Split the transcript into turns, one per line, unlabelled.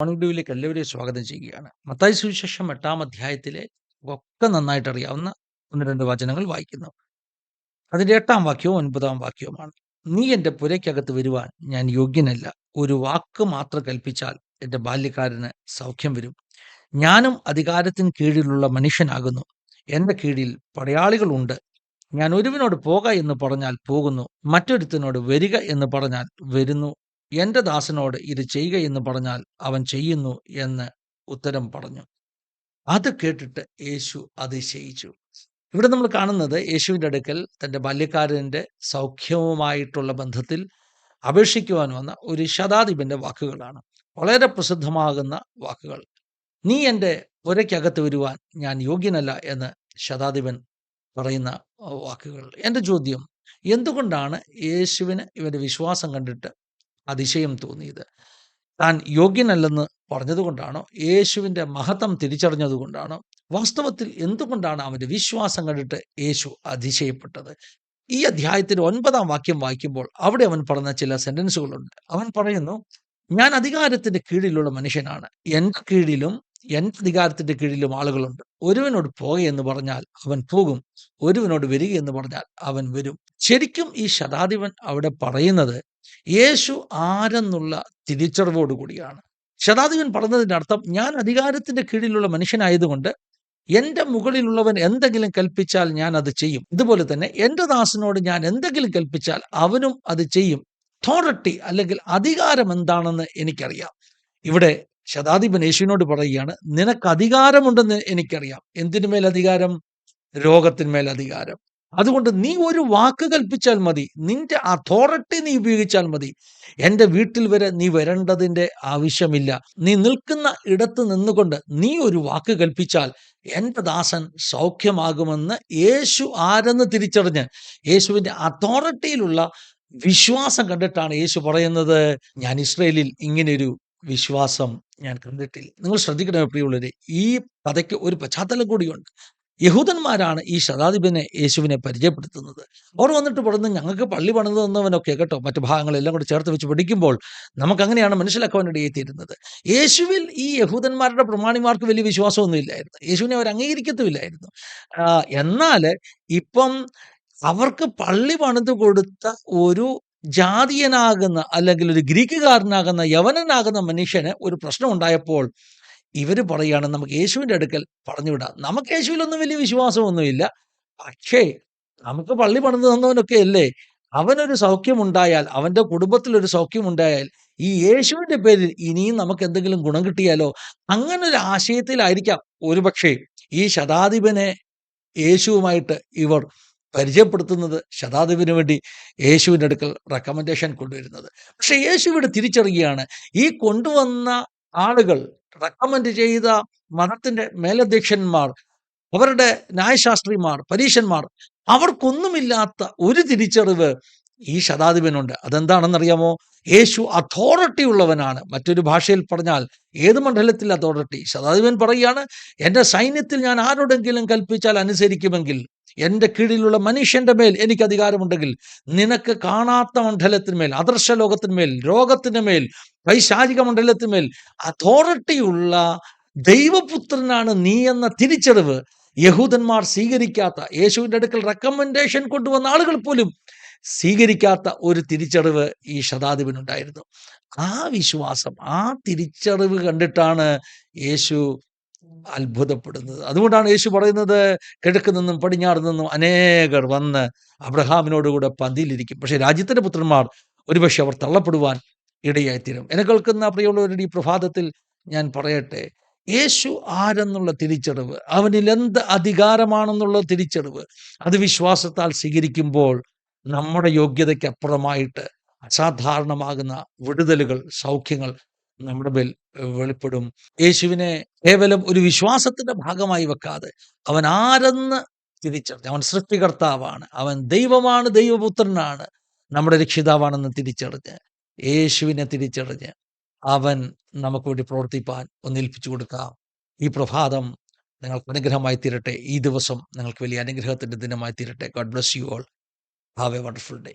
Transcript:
Morning ഡ്യൂവിലേക്ക് എല്ലാവരെയും സ്വാഗതം ചെയ്യുകയാണ്. മത്തായി സുവിശേഷം എട്ടാം അധ്യായത്തിലെ ഒക്കെ നന്നായിട്ട് അറിയാവുന്ന ഒന്ന് രണ്ട് വചനങ്ങൾ വായിക്കുന്നു. അതിന്റെ എട്ടാം വാക്യവും ഒൻപതാം വാക്യവുമാണ്. നീ എന്റെ പുരയ്ക്കകത്ത് വരുവാൻ ഞാൻ യോഗ്യനല്ല. ഒരു വാക്ക് മാത്രം കൽപ്പിച്ചാൽ എന്റെ ബാല്യക്കാരന് സൗഖ്യം വരും. ഞാനും അധികാരത്തിന് കീഴിലുള്ള മനുഷ്യനാകുന്നു. എന്റെ കീഴിൽ പടയാളികളുണ്ട്. ഞാൻ ഒരുവിനോട് പോക എന്ന് പറഞ്ഞാൽ പോകുന്നു. മറ്റൊരുത്തിനോട് വരിക എന്ന് പറഞ്ഞാൽ വരുന്നു. എന്റെ ദാസനോട് ഇത് ചെയ്യുക എന്ന് പറഞ്ഞാൽ അവൻ ചെയ്യുന്നു എന്ന് ഉത്തരം പറഞ്ഞു. അത് കേട്ടിട്ട് യേശു അതിശയിച്ചു. ഇവിടെ നമ്മൾ കാണുന്നത് യേശുവിന്റെ അടുക്കൽ തന്റെ ബാല്യക്കാരന്റെ സൗഖ്യവുമായിട്ടുള്ള ബന്ധത്തിൽ അപേക്ഷിക്കുവാൻ വന്ന ഒരു ശതാധിപന്റെ വാക്കുകളാണ്. വളരെ പ്രസിദ്ധമാകുന്ന വാക്കുകൾ. നീ എന്റെ ഒരയ്ക്കകത്ത് വരുവാൻ ഞാൻ യോഗ്യനല്ല എന്ന് ശതാധിപൻ പറയുന്ന വാക്കുകൾ. എന്റെ ചോദ്യം എന്തുകൊണ്ടാണ് യേശുവിന് ഇവന്റെ വിശ്വാസം കണ്ടിട്ട് അതിശയം തോന്നിയത്. താൻ യോഗ്യനല്ലെന്ന് പറഞ്ഞതുകൊണ്ടാണോ? യേശുവിന്റെ മഹത്വം തിരിച്ചറിഞ്ഞതുകൊണ്ടാണോ? വാസ്തവത്തിൽ എന്തുകൊണ്ടാണ് അവന്റെ വിശ്വാസം കണ്ടിട്ട് യേശു അതിശയപ്പെട്ടത്? ഈ അധ്യായത്തിന്റെ ഒൻപതാം വാക്യം വായിക്കുമ്പോൾ അവിടെ അവൻ പറഞ്ഞ ചില സെന്റൻസുകളുണ്ട് അവൻ പറയുന്നു ഞാൻ അധികാരത്തിന്റെ കീഴിലുള്ള മനുഷ്യനാണ്. എന്റെ കീഴിലും എന്റെ അധികാരത്തിന്റെ കീഴിലും ആളുകളുണ്ട്. ഒരുവനോട് എന്ന് പറഞ്ഞാൽ അവൻ പോകും. ഒരുവനോട് വരിക എന്ന് പറഞ്ഞാൽ അവൻ വരും. ശരിക്കും ഈ ശതാധിപൻ അവിടെ പറയുന്നത് യേശു ആരെന്നുള്ള തിരിച്ചറിവോടുകൂടിയാണ് ശതാധിപൻ പറഞ്ഞതിന്റെ അർത്ഥം ഞാൻ അധികാരത്തിന്റെ കീഴിലുള്ള മനുഷ്യനായതുകൊണ്ട് എന്റെ മുകളിലുള്ളവൻ എന്തെങ്കിലും കൽപ്പിച്ചാൽ ഞാൻ അത് ചെയ്യും. ഇതുപോലെ തന്നെ എന്റെ ദാസനോട് ഞാൻ എന്തെങ്കിലും കൽപ്പിച്ചാൽ അവനും അത് ചെയ്യും. അതോറിറ്റി അല്ലെങ്കിൽ അധികാരം എന്താണെന്ന് എനിക്കറിയാം. ഇവിടെ ശതാധിപൻ യേശുവിനോട് പറയുകയാണ് നിനക്ക് അധികാരമുണ്ടെന്ന് എനിക്കറിയാം. എന്തിനുമേൽ അധികാരം? രോഗത്തിന്മേൽ അധികാരം. അതുകൊണ്ട് നീ ഒരു വാക്ക് കൽപ്പിച്ചാൽ മതി. നിന്റെ അതോറിറ്റി നീ ഉപയോഗിച്ചാൽ മതി. എന്റെ വീട്ടിൽ വരെ നീ വരേണ്ടതിന്റെ ആവശ്യമില്ല. നീ നിൽക്കുന്ന ഇടത്ത് നിന്നുകൊണ്ട് നീ ഒരു വാക്ക് കൽപ്പിച്ചാൽ എന്റെ ദാസൻ സൗഖ്യമാകുമെന്ന് യേശു ആരെന്ന് തിരിച്ചറിഞ്ഞ് യേശുവിന്റെ അതോറിറ്റിയിലുള്ള വിശ്വാസം കണ്ടിട്ടാണ് യേശു പറയുന്നത് ഞാൻ ഇസ്രയേലിൽ ഇങ്ങനെയൊരു വിശ്വാസം ഞാൻ കണ്ടിട്ടില്ല. നിങ്ങൾ ശ്രദ്ധിക്കണം പ്രിയുള്ളവരെ ഈ കഥയ്ക്ക് ഒരു പശ്ചാത്തലം കൂടിയുണ്ട്. യഹൂദന്മാരാണ് ഈ ശതാധിപനെ യേശുവിനെ പരിചയപ്പെടുത്തുന്നത്. അവർ വന്നിട്ട് പറഞ്ഞു ഞങ്ങൾക്ക് പള്ളി പണിത് തന്നവനൊക്കെ കേട്ടോ മറ്റു ഭാഗങ്ങളെല്ലാം കൂടി ചേർത്ത് വെച്ച് പഠിക്കുമ്പോൾ നമുക്ക് അങ്ങനെയാണ് മനസ്സിലാക്കാൻ എത്തിയിരുന്നത്. യേശുവിൽ ഈ യഹൂദന്മാരുടെ പ്രമാണിമാർക്ക് വലിയ വിശ്വാസമൊന്നും ഇല്ലായിരുന്നു. യേശുവിനെ അവർ അംഗീകരിക്കത്തുമില്ലായിരുന്നു. എന്നാൽ ഇപ്പം അവർക്ക് പള്ളി പണിത് കൊടുത്ത ഒരു ജാതീയനാകുന്ന അല്ലെങ്കിൽ ഒരു ഗ്രീക്കുകാരനാകുന്ന യവനനാകുന്ന മനുഷ്യന് ഒരു പ്രശ്നം ഉണ്ടായപ്പോൾ ഇവർ പറയുകയാണ് നമുക്ക് യേശുവിന്റെ അടുക്കൽ പറഞ്ഞുവിടാം. നമുക്ക് യേശുവിലൊന്നും വലിയ വിശ്വാസമൊന്നുമില്ല. പക്ഷേ നമുക്ക് പള്ളി പണിത് തന്നവനൊക്കെ അല്ലേ? അവനൊരു സൗഖ്യമുണ്ടായാൽ അവന്റെ കുടുംബത്തിലൊരു സൗഖ്യമുണ്ടായാൽ ഈ യേശുവിന്റെ പേരിൽ ഇനിയും നമുക്ക് എന്തെങ്കിലും ഗുണം കിട്ടിയാലോ? അങ്ങനെ ഒരു ആശയത്തിലായിരിക്കാം. ഒരുപക്ഷേ ഈ ശതാധിപനെ യേശുവുമായിട്ട് ഇവർ പരിചയപ്പെടുത്തുന്നത് ശതാധിപന് വേണ്ടി യേശുവിന്റെ അടുക്കൽ റെക്കമെൻഡേഷൻ കൊണ്ടുവരുന്നത്. പക്ഷെ യേശു ഇവിടെ തിരിച്ചറിയുകയാണ്. ഈ കൊണ്ടുവന്ന ആളുകൾ റെക്കമെൻഡ് ചെയ്ത മതത്തിന്റെ മേലധ്യക്ഷന്മാർ അവരുടെ ന്യായശാസ്ത്രിമാർ പരീശന്മാർ അവർക്കൊന്നുമില്ലാത്ത ഒരു തിരിച്ചറിവ് ഈ ശതാധിപനുണ്ട് അതെന്താണെന്നറിയാമോ? യേശു അതോറിറ്റി ഉള്ളവനാണ്. മറ്റൊരു ഭാഷയിൽ പറഞ്ഞാൽ ഏത് മണ്ഡലത്തിൽ അതോറിറ്റി ശതാധിപൻ പറയുകയാണ് എന്റെ സൈന്യത്തിൽ ഞാൻ ആരോടെങ്കിലും കൽപ്പിച്ചാൽ അനുസരിക്കുമെങ്കിൽ എന്റെ കീഴിലുള്ള മനുഷ്യന്റെ മേൽ എനിക്ക് അധികാരമുണ്ടെങ്കിൽ നിനക്ക് കാണാത്ത മണ്ഡലത്തിന്മേൽ അദർശ ലോകത്തിന്മേൽ രോഗത്തിന് മേൽ വൈശാരിക മണ്ഡലത്തിന്മേൽ അതോറിറ്റിയുള്ള ദൈവപുത്രനാണ് നീ എന്ന തിരിച്ചറിവ് യഹൂദന്മാർ സ്വീകരിക്കാത്ത യേശുവിന്റെ അടുക്കൽ റെക്കമെൻഡേഷൻ കൊണ്ടുവന്ന ആളുകൾ പോലും സ്വീകരിക്കാത്ത ഒരു തിരിച്ചറിവ് ഈ ശതാധിപനുണ്ടായിരുന്നു. ആ വിശ്വാസം ആ തിരിച്ചറിവ് കണ്ടിട്ടാണ് യേശു അത്ഭുതപ്പെടുന്നത്. അതുകൊണ്ടാണ് യേശു പറയുന്നത് കിഴക്ക് നിന്നും പടിഞ്ഞാറ് നിന്നും അനേകർ വന്ന് അബ്രഹാമിനോടുകൂടെ പന്തിയിലിരിക്കും. പക്ഷേ രാജ്യത്തിന്റെ പുത്രന്മാർ ഒരുപക്ഷെ അവർ തള്ളപ്പെടുവാൻ ഇടയായിത്തീരും എന്നെ കേൾക്കുന്ന പ്രിയമുള്ളവരുടെ ഈ പ്രഭാതത്തിൽ ഞാൻ പറയട്ടെ യേശു ആരെന്നുള്ള തിരിച്ചറിവ് അവനിൽ എന്ത് അധികാരമാണെന്നുള്ള തിരിച്ചറിവ് അത് വിശ്വാസത്താൽ സ്വീകരിക്കുമ്പോൾ നമ്മുടെ യോഗ്യതയ്ക്ക് അപ്പുറമായിട്ട് അസാധാരണമാകുന്ന വിടുതലുകൾ സൗഖ്യങ്ങൾ നമ്മുടെ മേൽ വെളിപ്പെടും. യേശുവിനെ കേവലം ഒരു വിശ്വാസത്തിന്റെ ഭാഗമായി വെക്കാതെ അവൻ ആരെന്ന് തിരിച്ചറിഞ്ഞ് അവൻ സൃഷ്ടികർത്താവാണ് അവൻ ദൈവമാണ് ദൈവപുത്രനാണ് നമ്മുടെ രക്ഷിതാവാണെന്ന് തിരിച്ചറിഞ്ഞ് യേശുവിനെ തിരിച്ചറിഞ്ഞ് അവൻ നമുക്ക് വേണ്ടി പ്രവർത്തിപ്പാൻ ഒന്നേൽപ്പിച്ചു കൊടുക്കാം. ഈ പ്രഭാതം നിങ്ങൾക്ക് അനുഗ്രഹമായി തീരട്ടെ. ഈ ദിവസം നിങ്ങൾക്ക് വലിയ അനുഗ്രഹത്തിന്റെ ദിനമായി തീരട്ടെ. God bless you all have a wonderful day